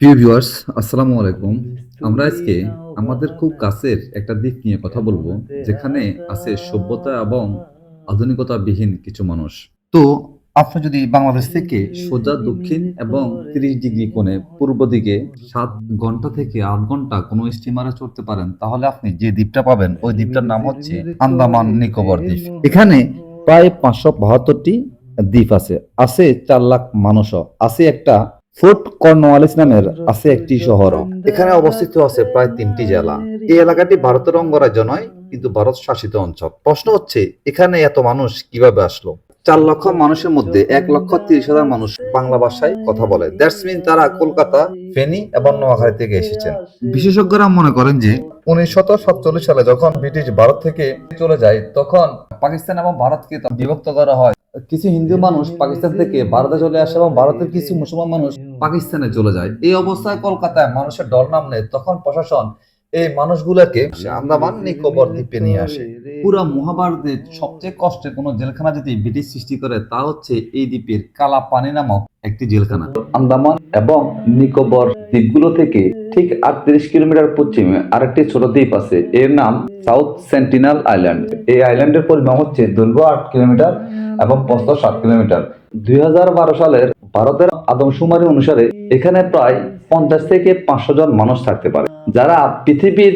প্রিয় ভিউয়ার্স আসসালামু আলাইকুম। আমরা আজকে আমাদের খুব কাছের একটা দিক নিয়ে কথা বলব, যেখানে আছে সভ্যতা এবং আধুনিকতা বিহীন কিছু মানুষ। তো আপনি যদি বাংলাদেশ থেকে সোজা দক্ষিণ এবং তিরিশ ডিগ্রি কোণে পূর্ব দিকে সাত ঘণ্টা থেকে আট ঘণ্টা কোনো স্টিমারে চড়তে পারেন, তাহলে আপনি যে দ্বীপটা পাবেন, ওই দ্বীপটার নাম হচ্ছে আন্দামান নিকোবর দ্বীপ। এখানে প্রায় পাঁচশো বাহাত্তরটি দ্বীপ আছে আছে চার লাখ মানুষও, আছে একটা ফোর্ট কর্নওয়ালিস নামের আছে একটি শহর। এখানে অবস্থিত আছে প্রায় তিনটি জেলা। এই এলাকাটি ভারতের অঙ্গরাজ্য নয় কিন্তু ভারত শাসিত অঞ্চল। প্রশ্ন হচ্ছে এখানে এত মানুষ কীভাবে আসলো? চার লক্ষ মানুষের মধ্যে এক লক্ষ তিরিশ হাজার মানুষ বাংলা ভাষায় কথা বলে। দ্যাটস মিন তারা কলকাতা ফেনী এবং নোয়াখালী থেকে এসেছেন। বিশেষজ্ঞরা মনে করেন যে সাতচল্লিশ সালে যখন ব্রিটিশ ভারত থেকে চলে যায় তখন পাকিস্তান এবং ভারতকে বিভক্ত করা হয়। কিছু হিন্দু মানুষ পাকিস্তান থেকে ভারতে চলে আসে এবং ভারতের কিছু মুসলমান মানুষ পাকিস্তানে চলে যায়। এই অবস্থায় কলকাতায় মানুষের ডর নামলে তখন প্রশাসন এই মানুষগুলোকে আন্দামান নিকোবর দ্বীপে নিয়ে আসে। পুরা মহাভারতের সবচেয়ে কষ্টের কোনো জেলখানা যদি ব্রিটিশ সৃষ্টি করে তা হচ্ছে এই দ্বীপের কালা পানি নামক একটি জেলখানা। আন্দামান এবং নিকোবর দ্বীপগুলো থেকে ঠিক আটত্রিশ কিলোমিটার পশ্চিমে আরেকটি ছোট দ্বীপ আছে এর নাম সাউথ সেন্টিনাল আইল্যান্ড। এই আইল্যান্ডের পরিমাণ হচ্ছে দৈর্ঘ্য আট কিলোমিটার এবং প্রস্থ সাত কিলোমিটার। দুই হাজার বারো সালের ভারতের আদমশুমারি অনুসারে এখানে প্রায় পঞ্চাশ থেকে পাঁচশো জন মানুষ থাকতে পারে, যারা পৃথিবীর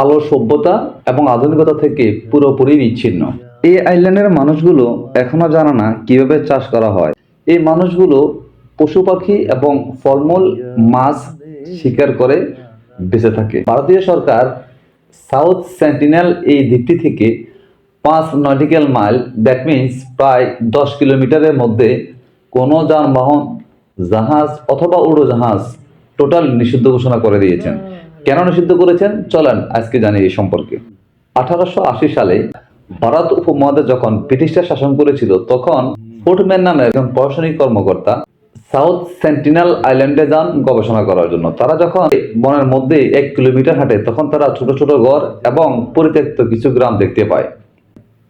আলো, সভ্যতা এবং আধুনিকতা থেকে পুরোপুরি বিচ্ছিন্ন। এই আইল্যান্ডের মানুষগুলো এখনও জানে না কীভাবে চাষ করা হয়। এই মানুষগুলো পশু পাখি এবং ফলমূল, মাছ শিকার করে বেঁচে থাকে। ভারতীয় সরকার সাউথ সেন্টিনেল এই দ্বীপটি থেকে পাঁচ নটিক্যাল মাইল দ্যাট মিন্স প্রায় দশ কিলোমিটারের মধ্যে কোনো যানবাহন, জাহাজ অথবা উড়োজাহাজ টোটাল নিষিদ্ধ ঘোষণা করে দিয়েছেন। কেন নিষিদ্ধ করেছেন? চলেন আজকে জানি এই সম্পর্কে। আঠারোশো আশি সালে ভারত উপমহাদেশ যখন ব্রিটিশরা শাসন করেছিল তখন ফোর্টম্যান নামে একজন প্রশাসনিক কর্মকর্তা সাউথ সেন্টিনাল আইল্যান্ডে যান গবেষণা করার জন্য। তারা যখন বনের মধ্যে এক কিলোমিটার হাঁটে তখন তারা ছোট ছোট ঘর এবং পরিত্যক্ত কিছু গ্রাম দেখতে পায়।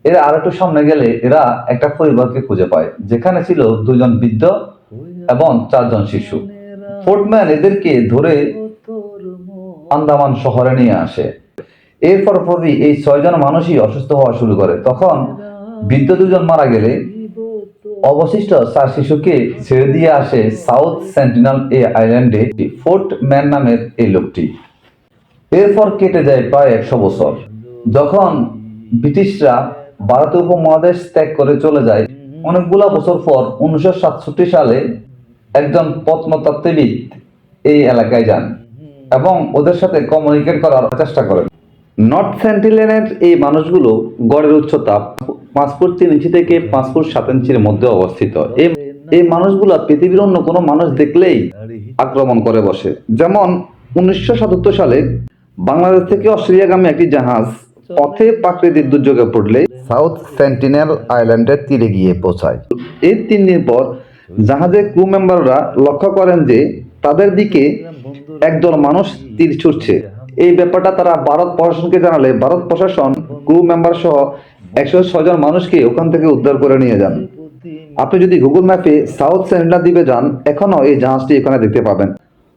এর আর একটু সামনে গেলে এরা একটা পরিবারকে খুঁজে পায় যেখানে ছিল দুজন বৃদ্ধ এবং চারজন শিশু। ফোর্টম্যান এদেরকে ধরে আন্দামান শহরে নিয়ে আসে। এরপর পরই এই ছয়জন মানুষই অসুস্থ হওয়া শুরু করে। তখন বৃদ্ধ দুজন মারা গেলে অবশিষ্ট চার শিশুকে ছেড়ে দিয়ে আসে সাউথ সেন্টিনাল এ আইল্যান্ডে ফোর্ট ম্যান নামের এই লোকটি। এরপর কেটে যায় প্রায় একশো বছর। যখন ব্রিটিশরা ভারতীয় উপমহাদেশ ত্যাগ করে চলে যায়, অনেকগুলা বছর পর উনিশশো সাতষট্টি সালে একজন প্রত্নতত্ত্ববিদ এই এলাকায় যান এবং ওদের সাথে কমিউনিকেট করার চেষ্টা করেন। নর্থ সেন্টিলেনের এই মানুষগুলো গড়ের উচ্চতা পাঁচ ফুট তিন ইঞ্চি থেকে পাঁচ ফুট সাত ইঞ্চির মধ্যে অবস্থিত। এই এই মানুষগুলা পৃথিবীর অন্য কোনো মানুষ দেখলেই আক্রমণ করে বসে। যেমন উনিশশো সাতাত্তর সালে বাংলাদেশ থেকে অস্ট্রেলিয়াগামী একটি জাহাজ পথে প্রাকৃতিক দুর্যোগে পড়লে সাউথ সেন্টিনেল আইল্যান্ডের তীরে গিয়ে পৌঁছায়। এর তিন দিন পর জাহাজের ক্রু মেম্বাররা লক্ষ্য করেন যে তাদের দিকে একদল মানুষ তীর ছুটছে এই ব্যাপারটা তারা ভারত প্রশাসনকে জানালে ভারত প্রশাসন ক্রু মেম্বার সহ একশো ছয়জন মানুষকে ওখান থেকে উদ্ধার করে নিয়ে যান। আপনি যদি গুগল ম্যাপে সাউথ সেন্টিনেল দ্বীপে যান, এখনও এই জাহাজটি এখানে দেখতে পাবেন।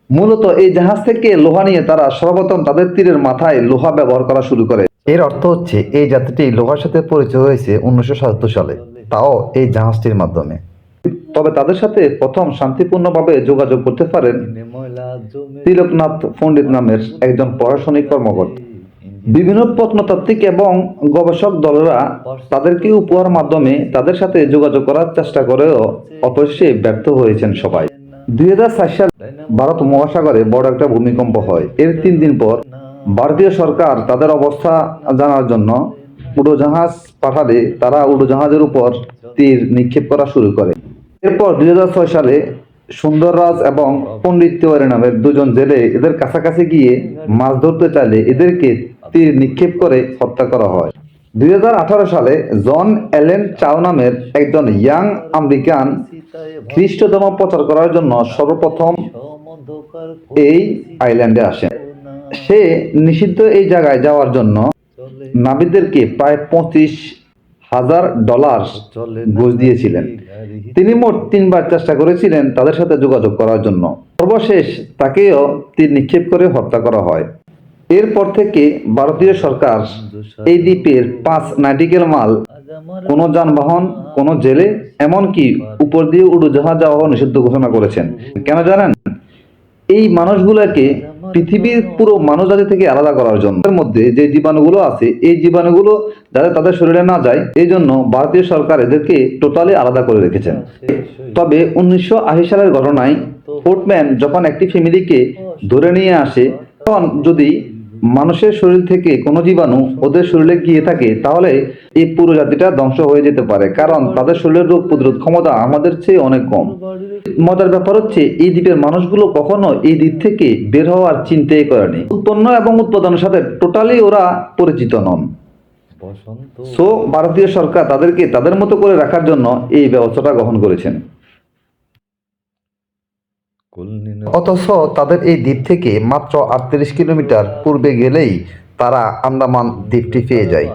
মূলত এই জাহাজ থেকে লোহা নিয়ে তারা সর্বপ্রথম তাদের তীরের মাথায় লোহা ব্যবহার করা শুরু করে। এর অর্থ হচ্ছে এই যাত্রীটি লোহার সাথে পরিচয় হয়েছে উনিশশো সাতাত্তর সালে। তাও এই জাহাজটির মাধ্যমে। তবে তাদের সাথে প্রথম শান্তিপূর্ণভাবে যোগাযোগ করতে পারেন তিলকনাথ পণ্ডিত নামের একজন প্রশাসনিক কর্মকর্তা। বিভিন্ন প্রত্নতাত্ত্বিক এবং গবেষক দলেরা তাদেরকে উপহার মাধ্যমে তাদের সাথে যোগাযোগ করার চেষ্টা করেও অবশ্যই ব্যর্থ হয়েছেন সবাই। দুই হাজার সাল ভারত মহাসাগরে বড় একটা ভূমিকম্প হয়। এর তিন দিন পর ভারতীয় সরকার তাদের অবস্থা জানার জন্য উড়োজাহাজ পাঠালে তারা উড়োজাহাজের উপর তীর নিক্ষেপ করা শুরু করে। এরপর দুই সালে সুন্দররাজ এবং পণ্ডিত তিওয়ারি নামের দুজন জেলে এদের কাছাকাছি গিয়ে মাছ ধরতে চাইলে এদেরকে তীর নিক্ষেপ করে হত্যা করা হয়। দুই সালে জন এলেন চাও নামের একজন ইয়াং আমেরিকান খ্রিস্ট ধর্ম প্রচার করার জন্য সর্বপ্রথম এই আইল্যান্ডে আসেন। সে নিষিদ্ধ এই জায়গায় যাওয়ার জন্য নাবিকদেরকে প্রায় পঁচিশ হাজার ডলার ঘুষ দিয়েছিলেন। তিনি মোট তিনবার চেষ্টা করেছিলেন তাদের সাথে যোগাযোগ করার জন্য। সর্বশেষ তাকেও তীর নিক্ষেপ করে হত্যা করা হয়। এরপর থেকে ভারতীয় সরকার এই দ্বীপের পাঁচ নাটিক্যাল মাল কোনো যানবাহন কোনো জেলে এমনকি উপর দিয়ে উড়োজাহাজ যাওয়া নিষিদ্ধ ঘোষণা করেছেন। কেন জানেন? এই মানুষগুলোকে পৃথিবীর পুরো মানব জাতি থেকে আলাদা করার জন্য। এর মধ্যে যে জীবাণুগুলো আছে, এই জীবাণুগুলো যাতে তাদের শরীরে না যায়, এই জন্য ভারতীয় সরকার এদেরকে টোটালি আলাদা করে রেখেছেন তবে উনিশশো আশি সালের ঘটনায় ফোর্টম্যান যখন একটি ফ্যামিলিকে ধরে নিয়ে আসে, তখন যদি মানুষের শরীর থেকে কোনো জীবাণু ওদের শরীরে গিয়ে থাকে তাহলে এই পুরো জাতিটা ধ্বংস হয়ে যেতে পারে। কারণ তাদের শরীরের রোগ প্রতিরোধ ক্ষমতা আমাদের চেয়ে অনেক কম। মজার ব্যাপার হচ্ছে এই দ্বীপের মানুষগুলো কখনো এই দ্বীপ থেকে বের হওয়ার চিন্তাই করেনি। উৎপন্ন এবং উৎপাদনের সাথে টোটালি ওরা পরিচিত নন। সো ভারতীয় সরকার তাদেরকে তাদের মতো করে রাখার জন্য এই ব্যবস্থাটা গ্রহণ করেছেন। অথচ তাদের এই দ্বীপ থেকে মাত্র আটত্রিশ কিলোমিটার পূর্বে গেলেই তারা আন্দামান দ্বীপটি পেয়ে যায়।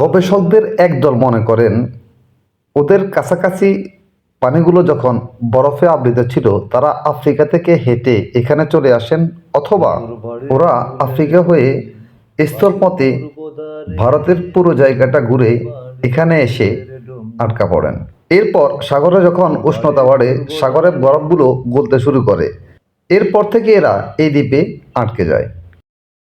গবেষকদের একদল মনে করেন, ওদের কাছাকাছি পানিগুলো যখন বরফে আবৃত ছিল, তারা আফ্রিকা থেকে হেঁটে এখানে চলে আসেন, অথবা ওরা আফ্রিকা হয়ে স্থলপথে ভারতের পুরো জায়গাটা ঘুরে এখানে এসে আটকা পড়েন। এরপর সাগরে যখন উষ্ণতা বাড়ে সাগরের বরফগুলো গলতে শুরু করে। এরপর থেকে এরা এই দ্বীপে আটকে যায়।